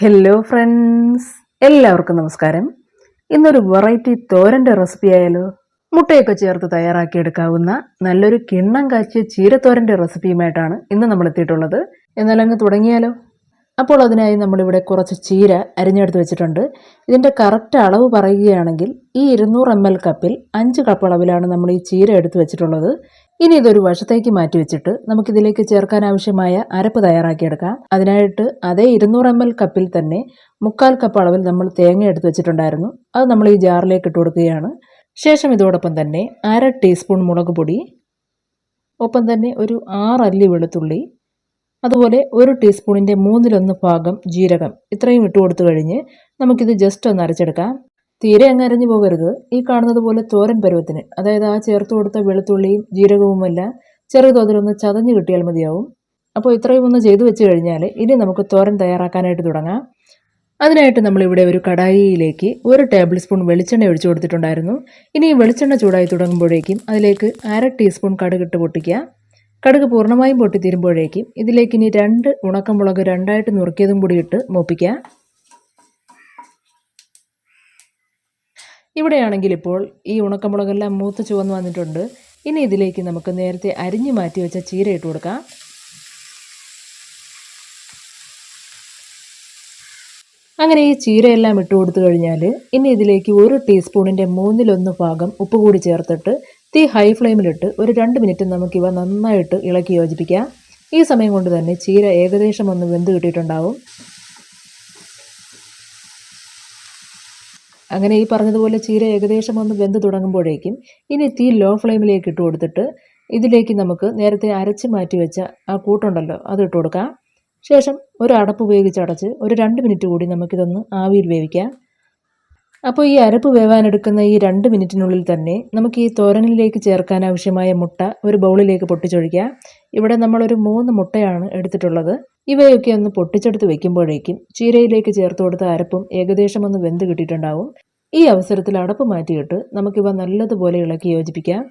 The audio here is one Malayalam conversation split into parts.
ഹലോ ഫ്രണ്ട്സ് എല്ലാവർക്കും നമസ്കാരം. ഇന്നൊരു വെറൈറ്റി തോരന്റെ റെസിപ്പി ആയാലോ മുട്ടയൊക്കെ ചേർത്ത് തയ്യാറാക്കിയെടുക്കാവുന്ന നല്ലൊരു കിണ്ണം കാച്ചിയ ചീരത്തോരന്റെ റെസിപ്പിയുമായിട്ടാണ് ഇന്ന് നമ്മൾ എത്തിയിട്ടുള്ളത് എന്നാൽ അങ്ങ് തുടങ്ങിയാലോ? അപ്പോൾ അതിനായി നമ്മളിവിടെ കുറച്ച് ചീര അരിഞ്ഞെടുത്ത് വെച്ചിട്ടുണ്ട്. ഇതിന്റെ കറക്റ്റ് അളവ് പറയുകയാണെങ്കിൽ ഈ ഇരുന്നൂറ് എം എൽ കപ്പിൽ അഞ്ച് കപ്പ് അളവിലാണ് നമ്മൾ ഈ ചീര എടുത്ത് വെച്ചിട്ടുള്ളത്. ഇനി ഇതൊരു വശത്തേക്ക് മാറ്റി വെച്ചിട്ട് നമുക്കിതിലേക്ക് ചേർക്കാൻ ആവശ്യമായ അരപ്പ് തയ്യാറാക്കിയെടുക്കാം. അതിനായിട്ട് അതേ ഇരുന്നൂറ് എം എൽ കപ്പിൽ തന്നെ മുക്കാൽ കപ്പ് അളവിൽ നമ്മൾ തേങ്ങ എടുത്ത് വെച്ചിട്ടുണ്ടായിരുന്നു. അത് നമ്മൾ ഈ ജാറിലേക്ക് ഇട്ട് കൊടുക്കുകയാണ്. ശേഷം ഇതോടൊപ്പം തന്നെ അര ടീസ്പൂൺ മുളക് പൊടി ഒപ്പം തന്നെ ഒരു ആറല്ലി വെളുത്തുള്ളി അതുപോലെ ഒരു ടീസ്പൂണിന്റെ മൂന്നിലൊന്ന് ഭാഗം ജീരകം ഇത്രയും ഇട്ട് കൊടുത്തു കഴിഞ്ഞ് നമുക്കിത് ജസ്റ്റ് ഒന്ന് അരച്ചെടുക്കാം. തീരെ അങ്ങ് പോകരുത്. ഈ കാണുന്നത് പോലെ തോരൻ പരുവത്തിന് അതായത് ആ ചേർത്ത് കൊടുത്ത വെളുത്തുള്ളിയും ജീരകവുമെല്ലാം ചെറിയ തോതിലൊന്ന് ചതഞ്ഞ് കിട്ടിയാൽ മതിയാവും. അപ്പോൾ ഇത്രയും ഒന്ന് ചെയ്തു വെച്ച് കഴിഞ്ഞാൽ ഇനി നമുക്ക് തോരൻ തയ്യാറാക്കാനായിട്ട് തുടങ്ങാം. അതിനായിട്ട് നമ്മളിവിടെ ഒരു കടായിയിലേക്ക് ഒരു ടേബിൾ സ്പൂൺ വെളിച്ചെണ്ണ ഒഴിച്ചു കൊടുത്തിട്ടുണ്ടായിരുന്നു. ഇനി ഈ വെളിച്ചെണ്ണ ചൂടായി തുടങ്ങുമ്പോഴേക്കും അതിലേക്ക് അര ടീസ്പൂൺ കടുകിട്ട് പൊട്ടിക്കുക. കടുക് പൂർണമായും പൊട്ടിത്തീരുമ്പോഴേക്കും ഇതിലേക്ക് ഇനി രണ്ട് ഉണക്കമുളക് രണ്ടായിട്ട് നുറുക്കിയതും കൂടി ഇട്ട് മൂപ്പിക്കുക. ഇവിടെയാണെങ്കിൽ ഇപ്പോൾ ഈ ഉണക്കമുളകെല്ലാം മൂത്ത് ചുവന്ന് വന്നിട്ടുണ്ട്. ഇനി ഇതിലേക്ക് നമുക്ക് നേരത്തെ അരിഞ്ഞു മാറ്റി വെച്ച ചീര ഇട്ട് കൊടുക്കാം. അങ്ങനെ ഈ ചീരയെല്ലാം ഇട്ട് കൊടുത്തു കഴിഞ്ഞാൽ ഇനി ഇതിലേക്ക് ഒരു ടീസ്പൂണിന്റെ മൂന്നിലൊന്ന് ഭാഗം ഉപ്പ് കൂടി ചേർത്തിട്ട് തീ ഹൈ ഫ്ലെയിമിലിട്ട് ഒരു രണ്ട് മിനിറ്റ് നമുക്കിവ നന്നായിട്ട് ഇളക്കി യോജിപ്പിക്കാം. ഈ സമയം കൊണ്ട് തന്നെ ചീര ഏകദേശം ഒന്ന് വെന്ത് കിട്ടിയിട്ടുണ്ടാവും. അങ്ങനെ ഈ പറഞ്ഞതുപോലെ ചീര ഏകദേശം ഒന്ന് വെന്ത് തുടങ്ങുമ്പോഴേക്കും ഇനി തീ ലോ ഫ്ലെയിമിലേക്ക് ഇട്ട് കൊടുത്തിട്ട് ഇതിലേക്ക് നമുക്ക് നേരത്തെ അരച്ച് മാറ്റി വെച്ച ആ കൂട്ടുണ്ടല്ലോ അത് ഇട്ട് കൊടുക്കാം. ശേഷം ഒരു അടപ്പ് ഉപയോഗിച്ച് അടച്ച് ഒരു രണ്ട് മിനിറ്റ് കൂടി നമുക്കിതൊന്ന് ആവിയിൽ വേവിക്കാം. അപ്പോൾ ഈ അരപ്പ് വേവാനെടുക്കുന്ന ഈ രണ്ട് മിനിറ്റിനുള്ളിൽ തന്നെ നമുക്ക് ഈ തോരനിലേക്ക് ചേർക്കാൻ ആവശ്യമായ മുട്ട ഒരു ബൗളിലേക്ക് പൊട്ടിച്ചൊഴിക്കുക ഇവിടെ നമ്മളൊരു മൂന്ന് മുട്ടയാണ് എടുത്തിട്ടുള്ളത്. ഇവയൊക്കെ ഒന്ന് പൊട്ടിച്ചെടുത്ത് വെക്കുമ്പോഴേക്കും ചീരയിലേക്ക് ചേർത്ത് കൊടുത്ത അരപ്പും ഏകദേശം ഒന്ന് വെന്ത് കിട്ടിയിട്ടുണ്ടാവും. ഈ അവസരത്തിൽ അടപ്പ് മാറ്റിയിട്ട് നമുക്കിവ നല്ലതുപോലെ ഇളക്കി യോജിപ്പിക്കാം.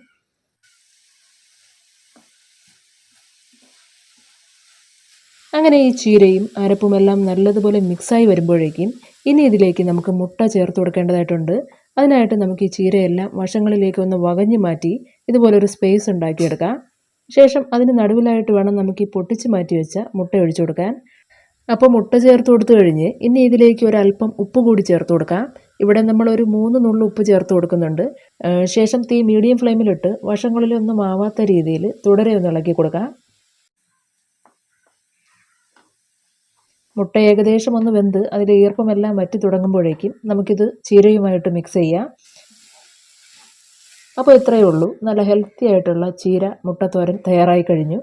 അങ്ങനെ ഈ ചീരയും അരപ്പുമെല്ലാം നല്ലതുപോലെ മിക്സായി വരുമ്പോഴേക്കും ഇനി ഇതിലേക്ക് നമുക്ക് മുട്ട ചേർത്ത് കൊടുക്കേണ്ടതായിട്ടുണ്ട്. അതിനായിട്ട് നമുക്ക് ഈ ചീരയെല്ലാം വശങ്ങളിലേക്ക് ഒന്ന് വകഞ്ഞു മാറ്റി ഇതുപോലൊരു സ്പേസ് ഉണ്ടാക്കിയെടുക്കാം. ശേഷം അതിന് നടുവിലായിട്ട് വേണം നമുക്ക് ഈ പൊട്ടിച്ച് മാറ്റി വെച്ച മുട്ട ഒഴിച്ചു കൊടുക്കാൻ. അപ്പോൾ മുട്ട ചേർത്ത് കൊടുത്തു കഴിഞ്ഞ് ഇനി ഇതിലേക്ക് ഒരല്പം ഉപ്പ് കൂടി ചേർത്ത് കൊടുക്കാം. ഇവിടെ നമ്മൾ ഒരു മൂന്ന് നുള്ളു ഉപ്പ് ചേർത്ത് കൊടുക്കുന്നുണ്ട്. ശേഷം തീ മീഡിയം ഫ്ലെയിമിലിട്ട് വശങ്ങളിലൊന്നും ആവാത്ത രീതിയിൽ തുടരെ ഒന്ന് ഇളക്കി കൊടുക്കാം. മുട്ട ഏകദേശം ഒന്ന് വെന്ത് അതിലെ ഈർപ്പമെല്ലാം വറ്റി തുടങ്ങുമ്പോഴേക്കും നമുക്കിത് ചീരയുമായിട്ട് മിക്സ് ചെയ്യാം. അപ്പോൾ ഇത്രയേ ഉള്ളൂ. നല്ല ഹെൽത്തി ആയിട്ടുള്ള ചീര മുട്ടത്തോരൻ തയ്യാറായി കഴിഞ്ഞു.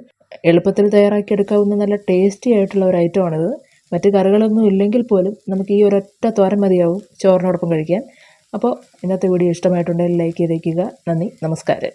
എളുപ്പത്തിൽ തയ്യാറാക്കി എടുക്കാവുന്ന നല്ല ടേസ്റ്റി ആയിട്ടുള്ള ഒരു ഐറ്റം ഐറ്റമാണിത് മറ്റ് കറികളൊന്നും ഇല്ലെങ്കിൽ പോലും നമുക്ക് ഈ ഒരൊറ്റ തോരൻ മതിയാവും ചോറിനോടൊപ്പം കഴിക്കാൻ. അപ്പോൾ ഇന്നത്തെ വീഡിയോ ഇഷ്ടമായിട്ടുണ്ടെങ്കിൽ ലൈക്ക് ചെയ്തേക്കുക. നന്ദി നമസ്കാരം.